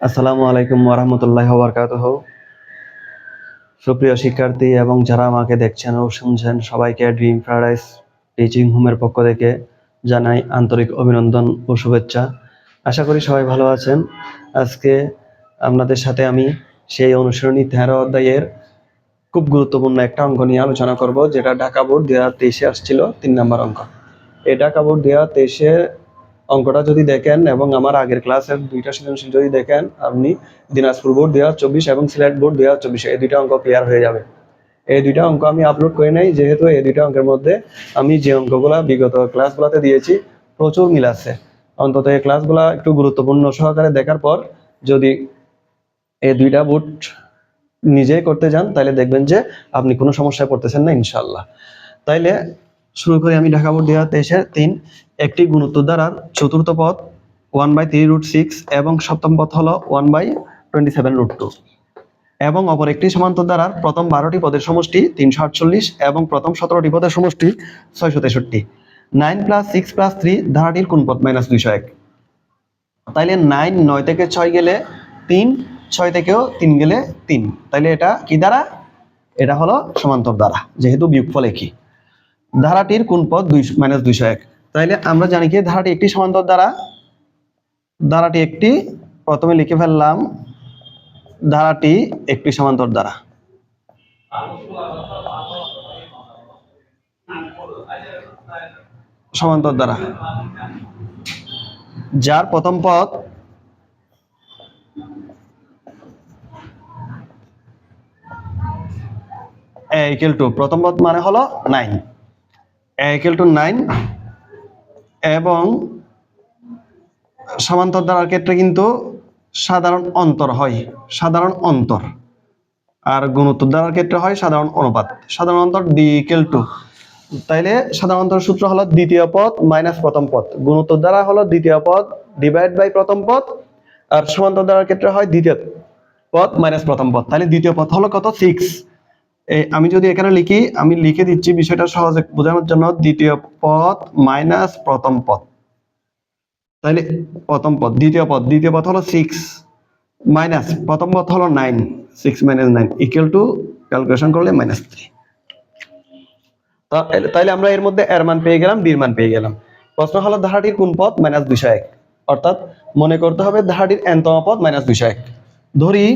আসসালামু আলাইকুম ওরহামতুল্লাহ বরকাতহ সুপ্রিয় শিক্ষার্থী এবং যারা আমাকে দেখছেন ও শুনছেন, সবাইকে ড্রিম প্যারাডাইস টিচিং হোমের পক্ষ থেকে জানাই আন্তরিক অভিনন্দন ও শুভেচ্ছা। আশা করি সবাই ভালো আছেন। আজকে আপনাদের সাথে আমি সেই অনুসরণী তেরো অধ্যায়ের খুব গুরুত্বপূর্ণ একটা অঙ্ক নিয়ে আলোচনা করব, যেটা ঢাকা বোর্ড দুই হাজার তেইশে আসছিল, তিন নম্বর অঙ্ক। এই ঢাকা বোর্ড দুই হাজার তেইশে অঙ্কটা যদি দেখেন এবং আমার আগের ক্লাসের দুইটা সৃজনশীল যদি দেখেন, আপনি দিনাজপুর বোর্ড দুই হাজার চব্বিশ এবং সিলেট বোর্ড দুই হাজার চব্বিশে, এই দুইটা অঙ্ক ক্লিয়ার হয়ে যাবে। এই দুইটা অঙ্ক আমি আপলোড করে নাই, যেহেতু এই দুইটা অঙ্কের মধ্যে আমি যে অঙ্কগুলা বিগত ক্লাসগুলোতে দিয়েছি, প্রচুর মিল আছে। অন্তত এই ক্লাসগুলা একটু গুরুত্বপূর্ণ সহকারে দেখার পর যদি এই দুইটা বোর্ড নিজেই করতে যান, তাহলে দেখবেন যে আপনি কোনো সমস্যায় পড়তেছেন না ইনশাল্লাহ তাইলে শুরু করি আমি ঢাকা বোর্ড দুই তেইশের তিন, একটি গুণোত্তর দ্বারার চতুর্থ পথ one by three root six এবং সপ্তম পথ হলো one by twenty seven root two এবং অপর একটি সমান্তর দ্বারার প্রথম বারোটি পদের সমষ্টি তিনশো আটচল্লিশ এবং প্রথম সতেরোটি পদের সমষ্টি ছয়শো তেষট্টি। Nine plus six plus three ধারাটির কোন পদ মাইনাস দুইশো এক। তাইলে নাইন নয় থেকে ছয় গেলে তিন, ছয় থেকেও তিন গেলে তিন। তাইলে এটা কি দ্বারা? এটা হলো সমান্তর দ্বারা, যেহেতু বিয়োগফল একই। ধারাটির কোন পদ দুই মাইনাস দুইশো এক। তাইলে আমরা জানি কি, ধারাটি একটি সমান্তর দ্বারা, ধারাটি একটি, প্রথমে লিখে ফেললাম, ধারাটি একটি সমান্তর দ্বারা। সমান্তর দ্বারা। যার প্রথম পদ ইকুয়াল টু প্রথম পদ মানে হলো নাইন ইকুয়াল টু নাইন এবং সমান্তর দ্বারার ক্ষেত্রে কিন্তু সাধারণ অন্তর হয়, সাধারণ অন্তর। আর গুণোত্তর দ্বারার ক্ষেত্রে হয় সাধারণ অনুপাত। সাধারণ অন্তর ডি ইকুয়াল টু তাইলে সাধারণ অন্তর সূত্র হলো দ্বিতীয় পদ মাইনাস প্রথম পদ। গুণোত্তর দ্বারা হলো দ্বিতীয় পদ ডিভাইড বাই প্রথম পদ, আর সমান্তর দ্বারার ক্ষেত্রে হয় দ্বিতীয় পদ মাইনাস প্রথম পদ। তাহলে দ্বিতীয় পদ হলো কত? সিক্স আমি যদি এখানে লিখি, আমি লিখে দিচ্ছি বিষয়টা সহজে বোঝানোর জন্য দ্বিতীয় পদ মাইনাস প্রথম পদ। তাহলে প্রথম পদ, দ্বিতীয় পদ দ্বিতীয় পদ হলো সিক্স মাইনাস প্রথম পদ হলো nine six minus nine equal to calculation করলে মাইনাস থ্রি তাইলে আমরা এর মধ্যে এর মান পেয়ে গেলাম ডির মান পেয়ে গেলাম। প্রশ্ন হলো ধারাটির কোন পদ মাইনাস দুইশো এক? অর্থাৎ মনে করতে হবে ধারাটির এনতম পদ মাইনাস দুইশো এক। ধরি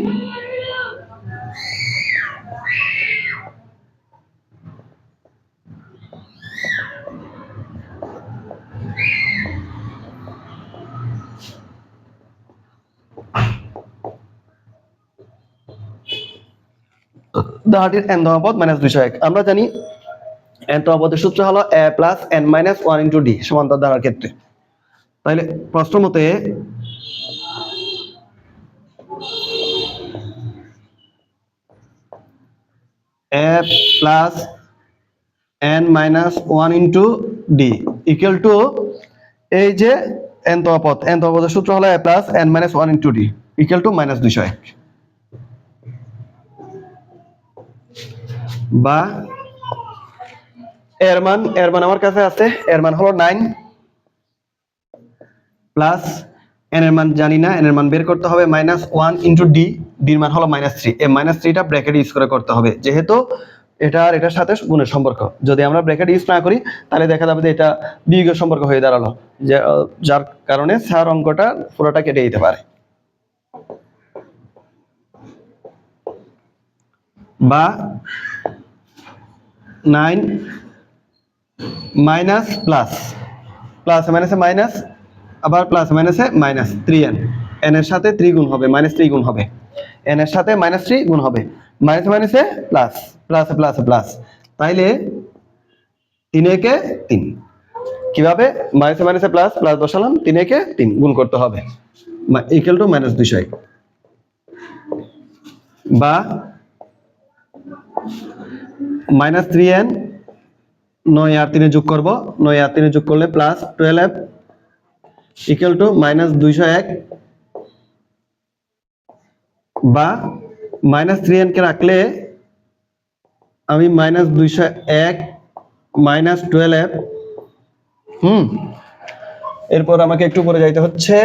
ধারাটির এন তম পদ মাইনাস দুইশো এক। আমরা জানি এন তম পদের সূত্র হলো A plus N minus one into D সমান্তর দ্বারার ক্ষেত্রে। তাইলে প্রশ্ন মতে A plus N minus one into D equal to এই যে এন তম পদ এন তম পদের সূত্র হলো A plus N minus one into D equal to minus দুইশো এক। বা এর মান এর মান আমার কাছে আছে। এর মান হলো নাইন প্লাস এন এর মান জানি না এন এর মান বের করতে হবে মাইনাস ওয়ান ইন্টু ডি ডির মান হলো মাইনাস থ্রি এই মাইনাস থ্রিটা ব্র্যাকেট ইউজ করে করতে হবে, যেহেতু এটা আর এটার সাথে গুণের সম্পর্ক। যদি আমরা ব্র্যাকেট ইউজ না করি, তাহলে দেখা যাবে যে এটা বিয়োগের সম্পর্ক হয়ে দাঁড়াল যার কারণে স্যার অঙ্কটা পুরোটা কেটে দিতে পারে। বা নাইন মাইনাস প্লাস প্লাস মাইনাসে মাইনাস, আবার প্লাস মাইনাসে মাইনাস থ্রি এন। এন এর সাথে থ্রি গুণ হবে, মাইনাস থ্রি গুণ হবে। এন এর সাথে মাইনাস থ্রি গুণ হবে, মাইনাস মাইনাসে প্লাস প্লাস প্লাস প্লাস। তাইলে তিন একে তিন। কীভাবে? মাইনাসে মাইনাসে প্লাস প্লাস বসালাম, তিন একে তিন গুণ করতে হবে। ইকুয়াল টু মাইনাস এক বা মাইনাস থ্রি এন নয় আর তিনে যোগ করব। নয় আর তিনে যোগ করলে plus twelve equal to minus দুইশো এক বা মাইনাস থ্রি এনকে রাখলে আমি মাইনাস দুইশো এক মাইনাস টুয়েলভ হুম, এরপর আমাকে একটু পরে যাইতে হচ্ছে।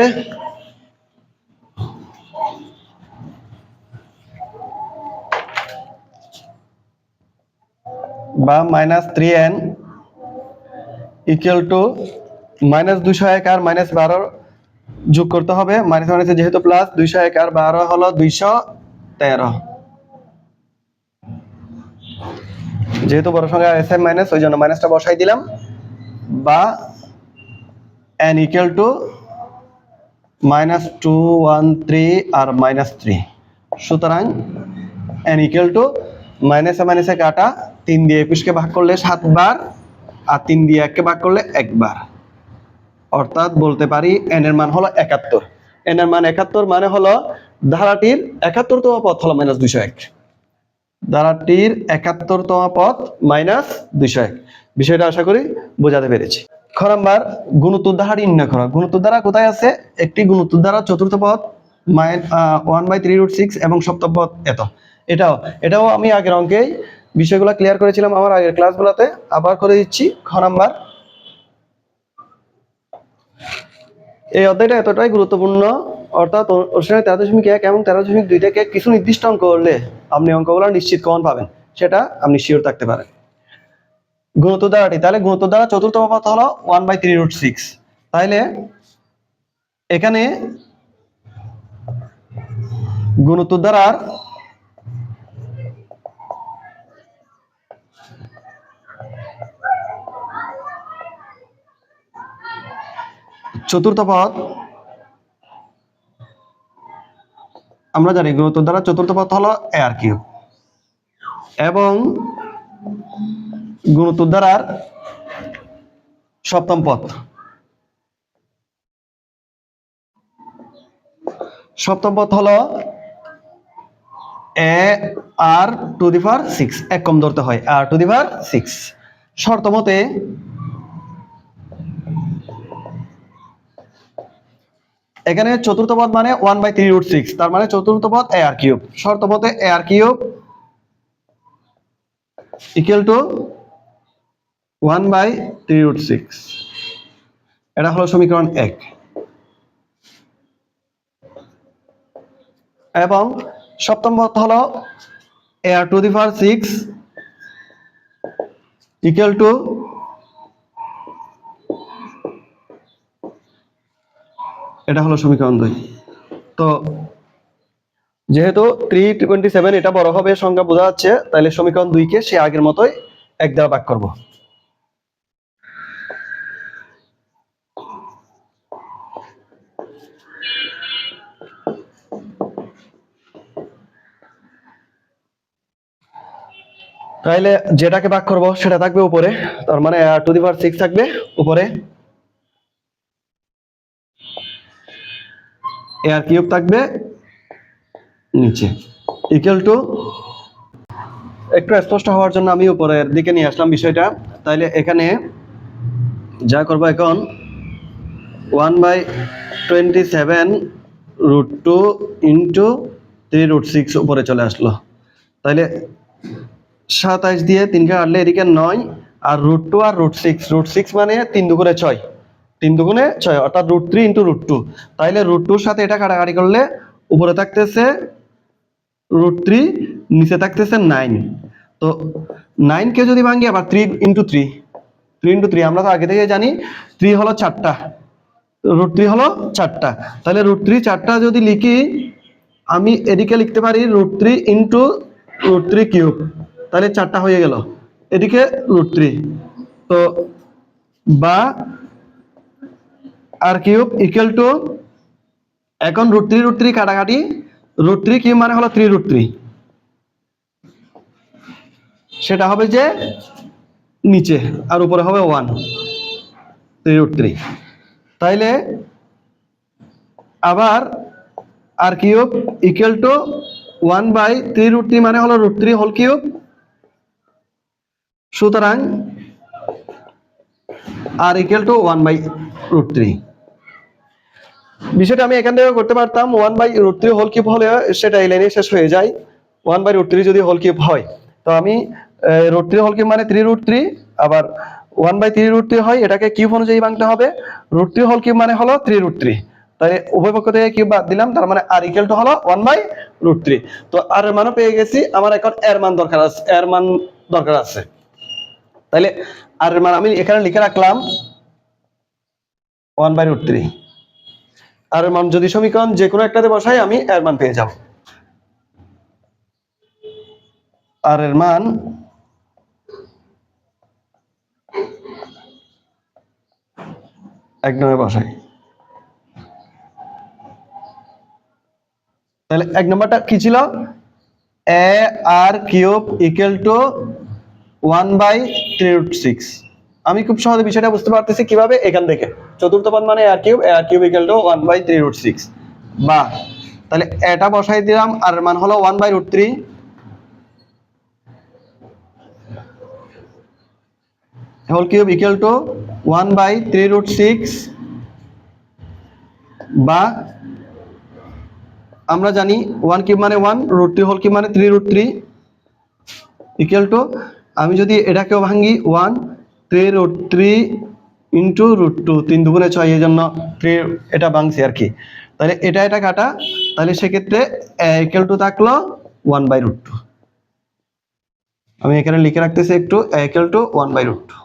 বা minus three N equal to minus দুইশো এক আর মাইনাস বারো যোগ করতে হবে। মাইনাস মাইনাসে যেহেতু প্লাস দুইশো এক আর বারো হলো দুইশো তেরো। যেহেতু বড় সংখ্যা এস এম মাইনাস ওই জন্য মাইনাসটা বসাই দিলাম। বা N equal to minus two one three R minus three সুতরাং এন ইকুয়াল টু মাইনাসে মাইনাসে কাটা তিন দিয়ে একুশকে ভাগ করলে সাতবার আর তিন দিয়ে এককে ভাগ করলে একবার। অর্থাৎ বলতে পারি এন এর মান হলো একাত্তর। এন এর মান একাত্তর মানে হলো ধারাটির একাত্তরতম পথ হলো মাইনাস দুইশো এক। ধারাটির একাত্তরতম পথ মাইনাস দুইশো এক। বিষয়টা আশা করি বোঝাতে পেরেছি। খ নাম্বার, গুণোত্তর দ্বারা নির্ণয় করা। গুণোত্তর দ্বারা কোথায় আছে? একটি গুণোত্তর দ্বারা চতুর্থ পথ mine one by three root six এবং সপ্তম পথ এত। এটাও এটাও আমি আগের অঙ্কেই বিষয়গুলো ক্লিয়ার করেছিলাম আমার আগের ক্লাসগুলোতে আবার করে দিচ্ছি, খ নাম্বার। এই অধ্যায়টা এতটাই গুরুত্বপূর্ণ, অর্থাৎ অনুষ্ঠানে তেরো দশমিক এক এবং তেরো দশমিক দুই থেকে কিছু নির্দিষ্ট অঙ্ক করলে আপনি অঙ্কগুলো নিশ্চিত কমন পাবেন, সেটা আপনি শিওর থাকতে পারেন। গুণোত্তর দ্বারাটি তাহলে গুণোত্তর দ্বারা চতুর্থ পথ হলো one by three root six তাহলে এখানে গুণোত্তর দ্বারার চতুর্থ পদ। আমরা জানি গুরুত্ব দ্বারা চতুর্থ পদ হলো এ আর কিউব এবং গুণোত্তর দ্বারার সপ্তম পদ। সপ্তম পদ হলো A R to the power six এক কম ধরতে হয়। আর টু দি পাওয়ার সিক্স শর্ত মতে এখানে চতুর্থ পদ মানে one by three root six তার মানে চতুর্থ পদ এ আর কিউব শর্ত মতে A R cube equal to one by three root six এটা হলো সমীকরণ এক। এবং সপ্তম পদ হলো A R to the power six equal to এটা হলো সমীকরণ দুই। তো যেহেতু থ্রি টোয়েন্টি সেভেন এটা বড় হবে সংখ্যা বোঝা যাচ্ছে তাহলে সমীকরণ দুইকে সে আগের মতোই এক দ্বারা ভাগ করব। তাইলে যেটাকে ভাগ করব সেটা থাকবে উপরে, তার মানে টু দি পাওয়ার সিক্স থাকবে উপরে। এয়ার কিউব থাকবে নিচে। ইকুয়াল টু একটু স্পষ্ট হওয়ার জন্য আমি উপরের দিকে নিয়ে আসলাম বিষয়টা। তাইলে এখানে যা করব এখন one by twenty seven root two into three root six উপরে চলে আসলো। তাইলে সাতাইশ দিয়ে তিনকে কাটলে এদিকে নয়, আর রুট টু আর রুট সিক্স রুট সিক্স মানে তিন দুগুণে ছয়। তিন দুগুণে ছয়, অর্থাৎ root three into root two তাইলে রুট টুর সাথে এটা কাটাকাটি করলে উপরে থাকতেছে রুট থ্রি নিচে থাকতেছে নাইন তো নাইনকে যদি ভাঙি আবার three into three three into three আমরা তো আগে থেকে জানি থ্রি হলো চারটা। রুট থ্রি হলো চারটা। তাহলে রুট থ্রি চারটা যদি লিখি, আমি এদিকে লিখতে পারি root three into root three cube তাহলে চারটা হয়ে গেল। এদিকে রুট থ্রি তো বা আর কিউব ইকুয়াল টু এখন রুট থ্রি রুট থ্রি কাটাকাটি। রুট থ্রি কিউব মানে হলো থ্রি রুট থ্রি সেটা হবে যে নিচে, আর উপরে হবে ওয়ান থ্রি রুট থ্রি তাইলে আবার R cube equal to one by three root three মানে হলো রুট থ্রি হোল কিউব সুতরাং R equal to one by root three বিষয়টা আমি এখান থেকে করতে পারতাম। One by root three whole cube হলে সেটা এই লাইনে শেষ হয়ে যায়। ওয়ান বাই রুট থ্রি যদি হোল কিউব হয়, তো আমি রুট থ্রি হোল কিউব মানে থ্রি রুট থ্রি আবার one by three root three হয়, এটাকে কিউব অনুযায়ী ভাঙতে হবে। রুট থ্রি হোল কিউব মানে হলো থ্রি রুট থ্রি তাই উভয় পক্ষ থেকে কিউব বাদ দিলাম, তার মানে আর ইকুয়াল টু হলো ওয়ান বাই রুট থ্রি তো আর এর মানও পেয়ে গেছি, আমার এখন এর মান দরকার আছে এর মান দরকার আছে। তাহলে আর এর মান আমি এখানে লিখে রাখলাম। One by root three R মান যদি সমীকরণ যে কোনো একটাতে বসাই, আমি এর মান পেয়ে যাব। আর এর মান এক নম্বরে বসাই। তাহলে এক নম্বরটা কি ছিল? A R cube equal to one by three root six আমি খুব সহজে বিষয়টা বুঝতে পারতেছি কীভাবে? এখান থেকে। চতুর্থ পদ মানে R cube R cube equal to one by three root six বা, তাহলে এটা বসাই দিলাম, আর মান হলো one by root three whole cube equal to one by three root six বা, আমরা জানি ওয়ান কিউব মানে one root three whole cube মানে three root three equal to আমি যদি এটাকেও ভাঙি one three root three into root two তিন দুগুণে ছয় এই জন্য থ্রি এটা ভাঙছি আর কি। তাহলে এটা এটা কাটা, তাহলে সেক্ষেত্রে ইকুয়াল টু থাকল ওয়ান বাই রুট টু আমি এখানে লিখে রাখতেছি একটু equal to one by root two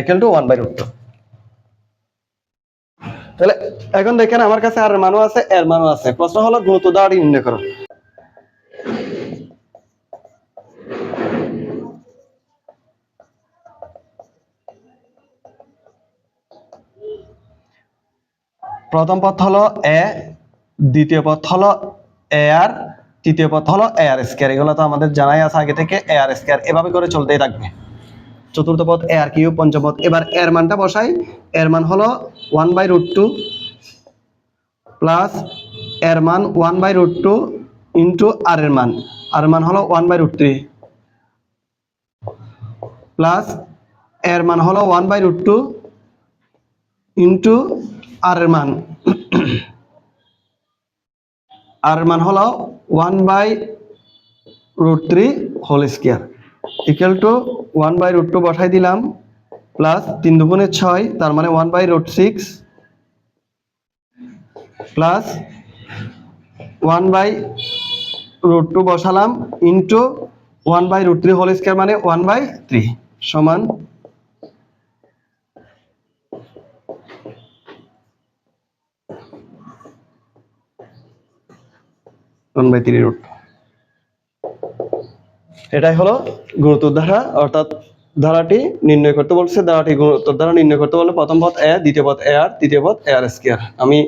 equal to one by root two তাহলে এখন দেখেন আমার কাছে আর মানও আছে, এর মানও আছে। প্রশ্ন হলো গুরুত্ব দাঁড়ি নির্ণয় করো। প্রথম পথ হলো এ দ্বিতীয় পথ হলো এ আর তৃতীয় পথ হলো এ আর স্কোয়ার এগুলো তো আমাদের জানাই আছে আগে থেকে এ আর স্কোয়ার এভাবে করে চলতেই থাকবে। চতুর্থ পথ এ আর কিউ পঞ্চম পদ এবার এর মানটা বসাই। এর মান হলো one by root two plus এর মান one by root two into R এর মান। আর মান হলো one by root three plus এর মান হলো one by root two into R এর মান আর এর মান হলো one by root three whole square equal to one by root two বসাই দিলাম প্লাস তিন দুগুণে ছয়, তার মানে one by root six plus one by root two বসালাম into one by root three whole square মানে ওয়ান বাই থ্রি সমান ওয়ান বাই থ্রি রুট এটাই হলো গুরুত্ব ধারা, অর্থাৎ ধারাটি নির্ণয় করতে বলছে। ধারাটি গুরুত্ব ধারা নির্ণয় করতে বলে প্রথম পথ এ দ্বিতীয় পথ এ আর তৃতীয় পথ এ আর স্কোয়ার আমি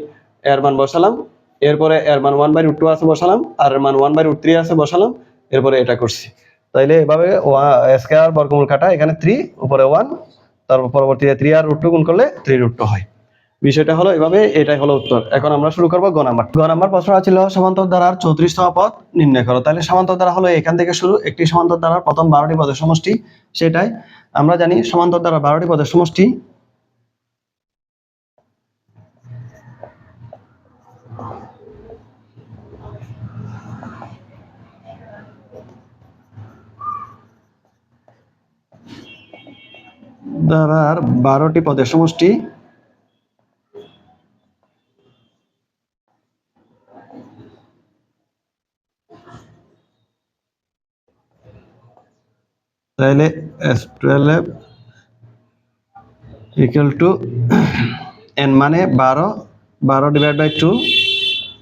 এর মান বসালাম, এরপরে এর মান ওয়ান বাই রুট টু আছে বসালাম আর এর মান ওয়ান বাই রুট থ্রি আছে বসালাম, এরপরে এটা করছি। তাইলে এভাবে স্কোয়ার বর্গমূল কাটা এখানে থ্রি উপরে ওয়ান তারপর পরবর্তীতে থ্রি আর রুট টু গুণ করলে থ্রি রুট টু হয়। বিষয়টা হলো এভাবে, এটাই হলো উত্তর। এখন আমরা শুরু করব গ নাম্বার। গ নাম্বার ছিল সমান্তর ধারার চৌত্রিশতম পদ নির্ণয় করো। তাহলে সমান্তর ধারা হলো এখান থেকে শুরু, একটি সমান্তর ধারার প্রথম বারোটি পদের সমষ্টি, সেটাই। আমরা জানি সমান্তর ধারা বারোটি পদের সমষ্টি। ধারার বারোটি পদের সমষ্টি তাহলে S twelve equal to N মানে বারো বারো divide by two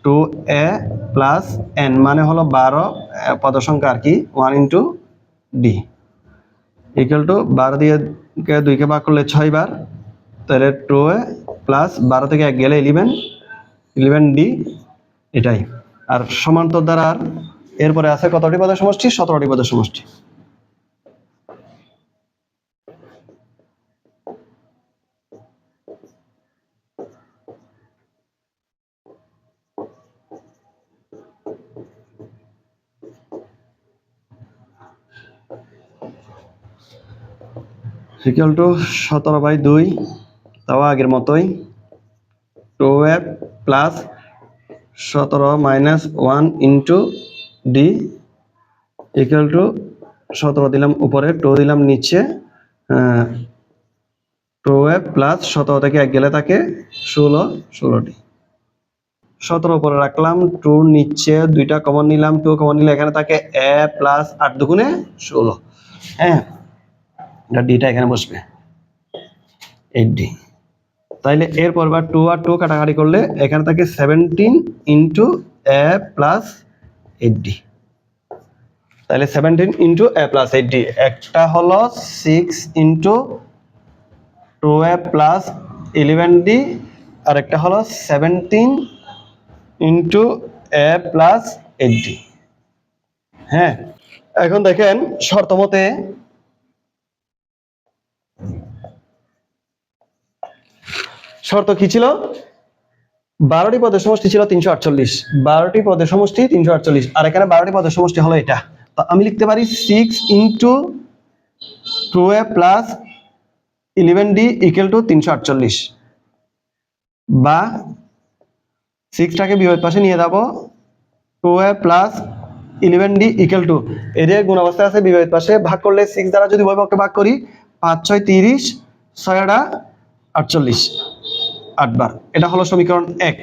two A plus N মানে হলো বারো আহ, পদ সংখ্যা আর কি one into D equal to বারো দিয়ে দুইকে ভাগ করলে ছয় বার তাহলে টু এ প্লাস বারো থেকে এক গেলে ইলেভেন ইলেভেন ডি এটাই। আর সমান্তর দ্বারা আর এরপরে আছে কতটি পদের সমষ্টি? সতেরোটি পদের সমষ্টি। ইকুয়াল টু সতেরো বাই দুই, তাও আগের মতোই। টু এফ প্লাস সতেরো minus one into D equal to সতেরো দিলাম উপরে, টু দিলাম নিচে। টু এফ প্লাস সতেরো থেকে এক গেলে থাকে ষোলো ষোলোটি সতেরো উপরে রাখলাম, টু নিচে দুইটা কমন নিলাম, টু কমন নিলে এখানে থাকে এ প্লাস আট দুগুণে ষোলো। হ্যাঁ এটা ডিটা এখানে বসবে। এইট ডি তাইলে এরপর বা টু আর টু কাটাকাটি করলে এখানে থাকে seventeen into A plus eight D তাহলে seventeen into A plus eight D একটা হলো six into two A plus eleven D আর একটা হলো seventeen into A plus eight D হ্যাঁ এখন দেখেন শর্ত শর্ত কি ছিল? বারোটি পদের সমষ্টি ছিল তিনশো আটচল্লিশ। বারোটি পদের সমষ্টি তিনশো আটচল্লিশ। আর এখানে বারোটি পদের সমষ্টি হলো এটা। তো আমি লিখতে পারি six into two A plus eleven D equal to তিনশো আটচল্লিশ। বা সিক্সটাকে বিপরীত পাশে নিয়ে যাব two A plus eleven D equal to এদের গুণ অবস্থায় আছে বিপরীত পাশে ভাগ করলে সিক্স দ্বারা যদি উভয়পক্ষে ভাগ করি, পাঁচ, ছয়, তিরিশ ছয়টা আটচল্লিশ। আটবার। এটা হলো সমীকরণ এক।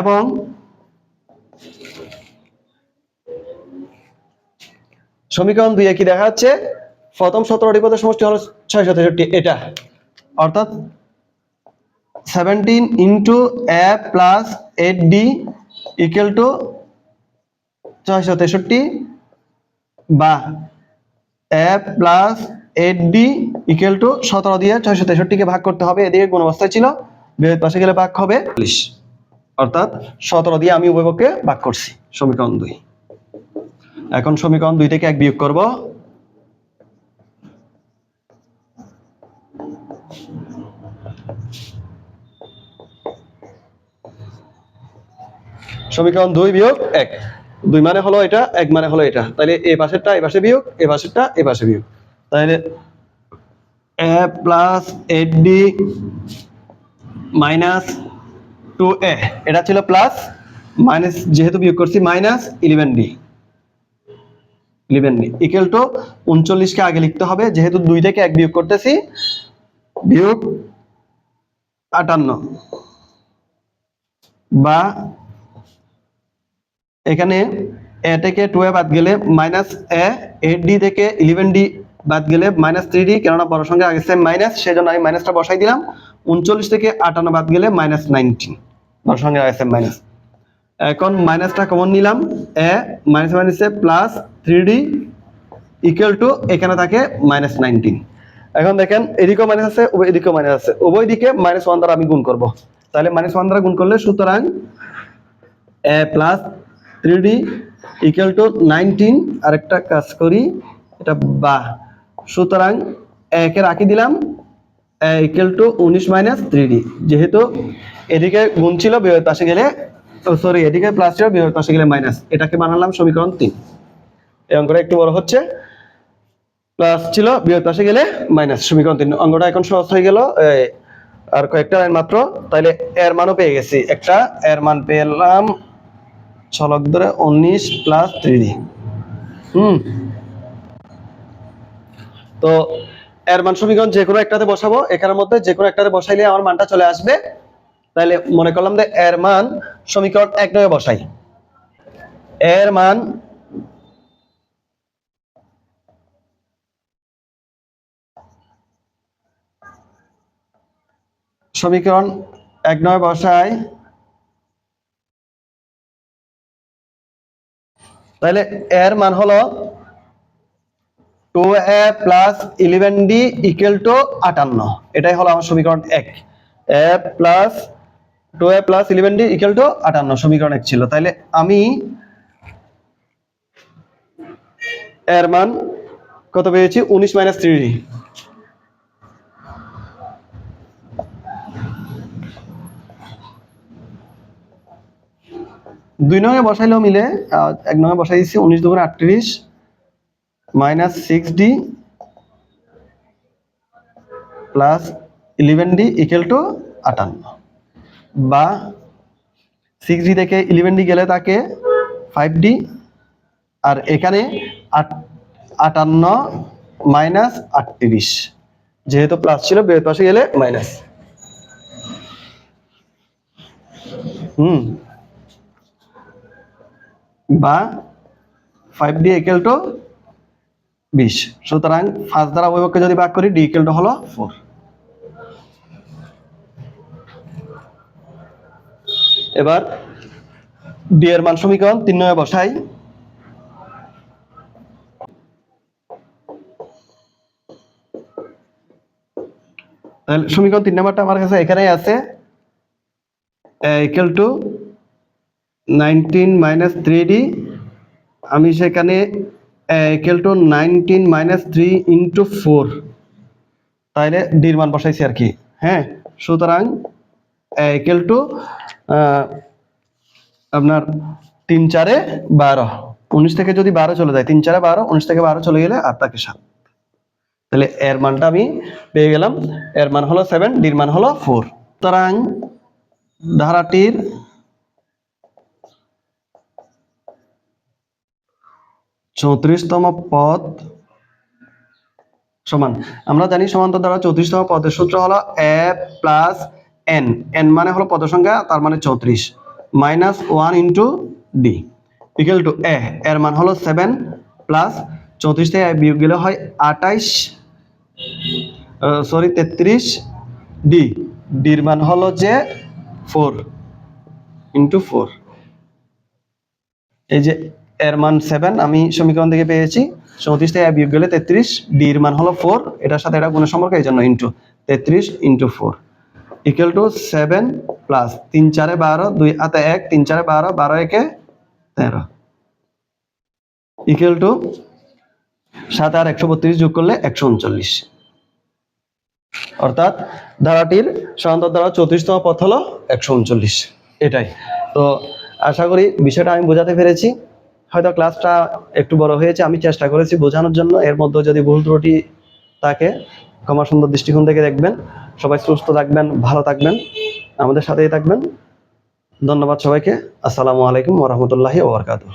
এবং সমীকরণ দুই কি দেখা যাচ্ছে? প্রথম সতেরোটি পদের সমষ্টি হলো ছয়শো তেষট্টি, এটা। অর্থাৎ seventeen into A plus eight D equal to ছয়শো তেষট্টি বা A plus eight D equal to সতেরো দিয়ে ছয়শো তেষট্টিকে ভাগ করতে হবে। এদিকে কোন অবস্থায় ছিল বিপরীত পাশে গেলে ভাগ হবে। চল্লিশ। অর্থাৎ সতেরো দিয়ে আমি উভয়পক্ষে ভাগ করছি। সমীকরণ দুই। এখন সমীকরণ দুই থেকে এক বিয়োগ করব। সমীকরণ দুই বিয়োগ এক। দুই মানে হলো এটা, এক মানে হলো এটা। তাহলে এ পাশেরটা, এ পাশে বিয়োগ, এ পাশেরটা, এ পাশে বিয়োগ। তাহলে A plus eight minus two A, এটা ছিল প্লাস মাইনাস যেহেতু বিয়োগ করছি, minus eleven D eleven D equal to উনচল্লিশকে আগে লিখতে হবে, যেহেতু দুই থেকে এক বিয়োগ করতেছি, বিয়োগ আটান্ন। বা এখানে এ থেকে টু এ বাদ গেলে মাইনাস এ এইট ডি থেকে ইলেভেন ডি বাদ গেলে মাইনাস থ্রি ডি কেননা বড় সংখ্যা আগে সেম মাইনাস সেজন্য আমি মাইনাসটা বসাই দিলাম। উনচল্লিশ থেকে আটান্ন বাদ গেলে মাইনাস নাইনটিন বড় সংখ্যা আগে মাইনাস এখন মাইনাসটা কমন নিলাম। এ মাইনাস মাইনাসে plus three D equal to এখানে থাকে মাইনাস নাইনটিন এখন দেখেন, এদিকেও মাইনাস আছে এদিকেও মাইনাস আছে। উভয় দিকে মাইনাস ওয়ান দ্বারা আমি গুণ করব। তাহলে মাইনাস ওয়ান দ্বারা গুণ করলে সুতরাং A plus three D equal to nineteen আরেকটা কাজ করি, এটা বা। সুতরাং একে রাখি দিলাম। ইকুয়াল টু উনিশ মাইনাস থ্রি ডি যেহেতু এদিকে গুণ ছিল বিপরীত পাশে গেলে সরি এদিকে প্লাস ছিল বিপরীত পাশে গেলে মাইনাস এটাকে বানালাম সমীকরণ তিন। এই অঙ্কটা একটু বড় হচ্ছে। প্লাস ছিল বিপরীত পাশে গেলে মাইনাস সমীকরণ তিন। অঙ্কটা এখন সহজ হয়ে গেল। আর কয়েকটা লাইন মাত্র। তাইলে এর মানও পেয়ে গেছি। একটা, এর মান পেলাম ছলক ধরে উনিশ প্লাস থ্রি হুম। তো এর মান সমীকরণ যে কোনো একটাতে বসাবো। এখানের মধ্যে যে কোনো একটাতে বসাইলে আমার মানটা চলে আসবে। তাহলে মনে করলাম যে এর মান সমীকরণ এক নয় বসাই। এর মান সমীকরণ এক নয় বসাই। তাহলে এর মান হলো two A plus eleven D equal to আটান্ন। এটাই হলো আমার সমীকরণ এক। A plus two A plus eleven D equal to আটান্ন, সমীকরণ এক ছিল। তাহলে আমি এর মান কত পেয়েছি? উনিশ মাইনাস থ্রি দুই নঙে বসাইলেও মিলে এক নঙে বসাই দিচ্ছি উনিশ দুগুণ আটত্রিশ। Minus six D plus eleven D equal to আটান্ন। বা সিক্স ডি থেকে ইলেভেন ডি গেলে তাকে ফাইভ ডি আর এখানে আট আটান্ন মাইনাস আটত্রিশ। যেহেতু প্লাস ছিল, বের পাশে গেলে মাইনাস হুম। বা ফাইভ ডি ইকুয়াল টু বিশ। সুতরাং পাঁচ দ্বারা অভিভাবককে যদি ভাগ করি ডি ইকুয়াল টু হলো ফোর এবার ডি এর মান সমীকরণ তিন নয় বসাই। তাহলে সমীকরণ তিন নাম্বারটা আমার কাছে এখানেই আছে। Equal to nineteen minus three D আমি সেখানে equal to nineteen minus three into four তাইলে ডির মান বসাইছি আর কি। হ্যাঁ সুতরাং ইকুয়াল টু আপনার তিন চারে বারো। উনিশ থেকে যদি বারো চলে যায় তিন চারে বারো উনিশ থেকে বারো চলে গেলে আর থাকে সাত। তাহলে এর মানটা আমি পেয়ে গেলাম। এর মান হলো সেভেন ডির মান হলো ফোর সুতরাং ধারাটির চৌত্রিশতম পদ সমান। আমরা জানি সমান্তর দ্বারা চৌত্রিশতম পদের সূত্র হলো এ প্লাস এন এন মানে হলো পদ সংখ্যা তার মানে চৌত্রিশ। Minus one into D equal to A এর মান হলো সেভেন প্লাস চৌত্রিশ থেকে বিয়োগ গেলে হয় আটাইশ সরি তেত্রিশ। ডি ডির মান হলো যে ফোর ইন্টু ফোর এই যে এর মান সেভেন আমি সমীকরণ থেকে পেয়েছি। চৌত্রিশ থেকে বিয়োগ গেলে তেত্রিশ, ডির মান হলো ফোর এটার সাথে এটা গুণের সম্পর্ক এই জন্য ইন্টু তেত্রিশ into four equal to seven plus তিন চারে বারো, দুই হাতে এক, তিন চারে বারো বারো একে তেরো। ইকুয়াল টু সাত আর একশো বত্রিশ যোগ করলে একশো উনচল্লিশ। অর্থাৎ ধারাটির সমান্তর দ্বারা চৌত্রিশতম পথ হলো একশো উনচল্লিশ। এটাই। তো আশা করি বিষয়টা আমি বোঝাতে পেরেছি। হয়তো ক্লাসটা একটু বড় হয়েছে, আমি চেষ্টা করেছি বোঝানোর জন্য। এর মধ্যে যদি ভুল ত্রুটি থাকে ক্ষমা সুন্দর দৃষ্টিকোণ থেকে দেখবেন। সবাই সুস্থ থাকবেন, ভালো থাকবেন, আমাদের সাথেই থাকবেন। ধন্যবাদ সবাইকে। আসসালামু আলাইকুম ওরহমতুল্লাহি ওবরকাতুহ